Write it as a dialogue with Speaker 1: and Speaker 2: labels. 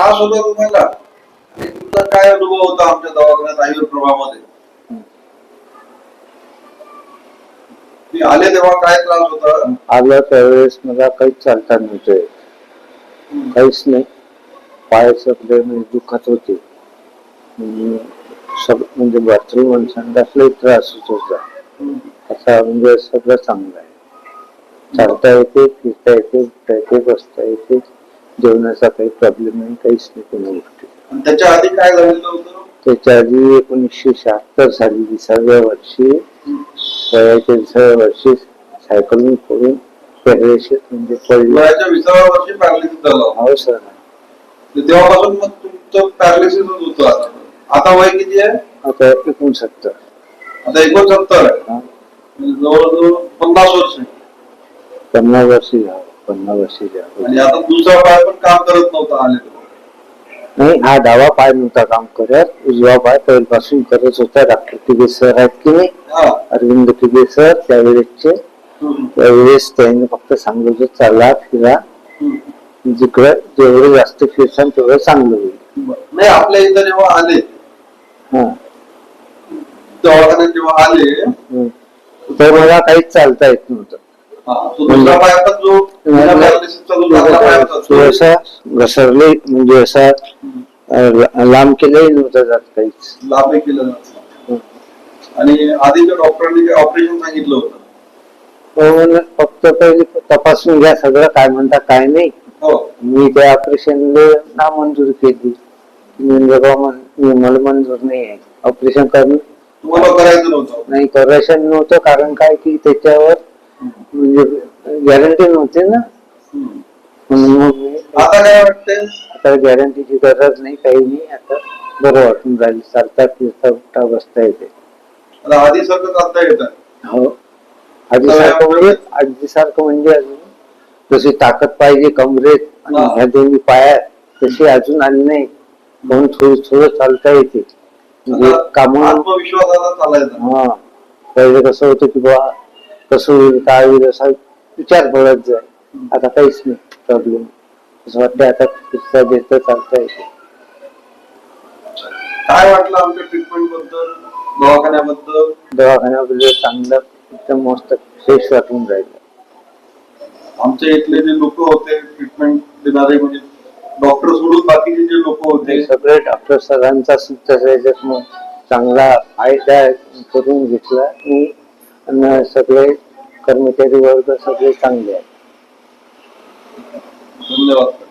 Speaker 1: त्रास होता तुम्हाला. आणि तुमचा काय अनुभव होता आमच्या दवाखान्यात आयुर्वेद प्रभामध्ये तुम्ही आले तेव्हा काय त्रास होता?
Speaker 2: आलं त्यावेळेस मला काहीच चालता नव्हतं. काहीच नाही. पाय सगळे म्हणजे दुखत होते. सग म्हणजे बाथरूम आणि संडासलाही त्रास होत होता. आता म्हणजे सगळं चांगलं आहे. चालता येते फिरता येते उठता येते बसता येते. जेवणाचा काही प्रॉब्लेम नाही काहीच नाही कोणा गोष्टी.
Speaker 1: त्याच्या आधी काय झालेलं होतं?
Speaker 2: त्याच्या आधी एकोणीसशे शहात्तर साली विसाव्या वर्षी वयाच्या विसाव्या वर्षी सायकलून पडून पॅरालिसिस म्हणजे पडलं.
Speaker 1: वयाच्या विसाव्या वर्षी पॅरालिसिस झालं
Speaker 2: हो सर.
Speaker 1: तेव्हापासून मग तुमचं पॅरालिसिस होतं आता आता वय किती आहे?
Speaker 2: आता एकोणसत्तर.
Speaker 1: आता एकोणसत्तर. आहे
Speaker 2: हा.
Speaker 1: म्हणजे जवळजवळ पन्नास वर्ष.
Speaker 2: पन्नास वर्षी झालं. पन्नास वर्षी झालं
Speaker 1: आणि आता दुसरा पाय पण काम करत नव्हता आले तेव्हा.
Speaker 2: नाही हा डावा पाय नव्हता काम करत उजवा पाय पहिल्यापासून करत होता डॉक्टर टिबे सर आहेत की नाही अरविंद टिबे सर त्यावेळेसचे. त्यावेळेस त्यांनी फक्त सांगलं होतं चला फिरा. जिकडं जेवढं जास्त फिरसान तेवढं चांगलं होईल.
Speaker 1: नाही आपल्या इथं जेव्हा आले दवाखान्यात जेव्हा आले.
Speaker 2: तर मला काहीच चालता येत नव्हतं असा घसरले म्हणजे असा लांब केलंही नव्हतं जात काहीच.
Speaker 1: लाभ केलं. आणि आधीच्या डॉक्टरांनी ऑपरेशन सांगितलं होतं?
Speaker 2: फक्त पहिले तपासून घ्या सगळं काय म्हणता काय नाही.
Speaker 1: हो.
Speaker 2: मी त्या ऑपरेशनला नामंजूर केली. मी म्हणलं, "बा, मन- मी- मला मंजूर नाही आहे. ऑपरेशन करणं
Speaker 1: तुम्हाला करायचं नव्हतं?
Speaker 2: नाही करायचं नव्हतं कारण काय की त्याच्यावर म्हणजे गॅरंटी नव्हती ना. म्हणून मग मी
Speaker 1: आता काय वाटतंय?
Speaker 2: आता गॅरंटीची गरज नाही काही नाही. आता बरं वाटून राहील. चालता फिरता उठता बसता येते.
Speaker 1: आता आधी सारखं चालता येत.
Speaker 2: हो. आधी सारखं म्हणजे आधी सारखं म्हणजे अजून जशी ताकद पाहिजे कमरेत आणि. ह्या दोन्ही पायात तशी अजून आली नाही. म्हणून थोडं थोडं चालता येते. म्हणजे कामं
Speaker 1: आत्मविश्वासाला चालायचा.
Speaker 2: हा. पहिले कसं होतं की बा कसं होईल काय होईल असा विचार पडत जाय आता काहीच नाही प्रॉब्लेम असं वाटतं आता फिरता देता चालता येते
Speaker 1: काय वाटलं आमच्या ट्रीटमेंटबद्दल दवाखान्याबद्दल
Speaker 2: दवाखान्यामध्ये चांगलं एकदम मस्त फ्रेश वाटून राहिलं.
Speaker 1: आमच्या इथले जे लोक होते ट्रीटमेंट देणारे म्हणजे डॉक्टर सोडून बाकीचे जे लोक होते.
Speaker 2: सगळे डॉक्टर सरांचा सुद्धा त्याच्यात चांगला फायदा करून घेतला. आणि आणि सगळे कर्मचारी वर्ग सगळे चांगले आहेत.
Speaker 1: धन्यवाद.